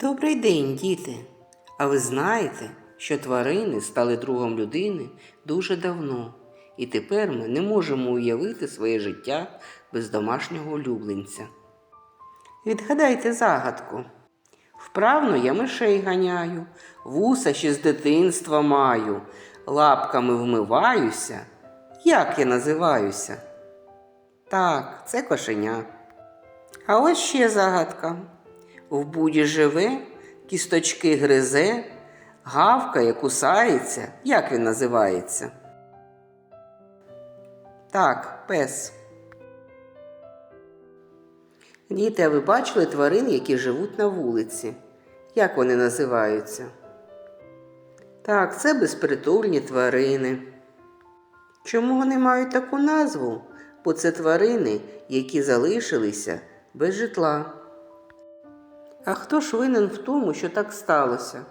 Добрий день, діти! А ви знаєте, що тварини стали другом людини дуже давно, і тепер ми не можемо уявити своє життя без домашнього улюбленця. Відгадайте загадку. Вправно я мишей ганяю, вуса ще з дитинства маю, лапками вмиваюся. Як я називаюся? Так, це кошеня. А ось ще загадка. В буді живе, кісточки гризе, гавкає, кусається. Як він називається? Так, пес. Діти, а ви бачили тварин, які живуть на вулиці? Як вони називаються? Так, це безпритульні тварини. Чому вони мають таку назву? Бо це тварини, які залишилися без житла. А хто ж винен в тому, що так сталося?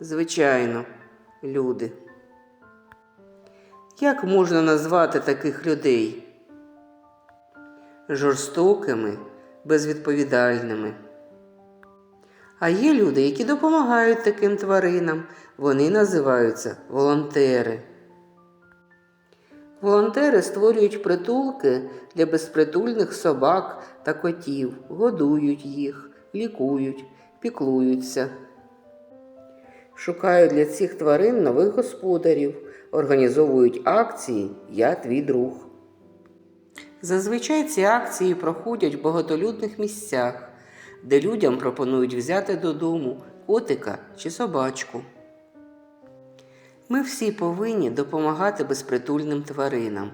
Звичайно, люди. Як можна назвати таких людей? Жорстокими, безвідповідальними. А є люди, які допомагають таким тваринам. Вони називаються волонтери. Волонтери створюють притулки для безпритульних собак та котів, годують їх, лікують, піклуються. Шукають для цих тварин нових господарів, організовують акції Я твій друг. Зазвичай ці акції проходять в багатолюдних місцях, де людям пропонують взяти додому котика чи собачку. Ми всі повинні допомагати безпритульним тваринам.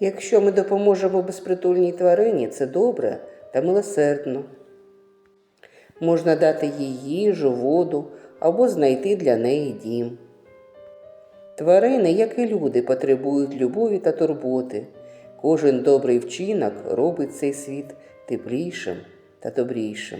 Якщо ми допоможемо безпритульній тварині, це добре та милосердно. Можна дати їй їжу, воду або знайти для неї дім. Тварини, як і люди, потребують любові та турботи. Кожен добрий вчинок робить цей світ теплішим та добрішим.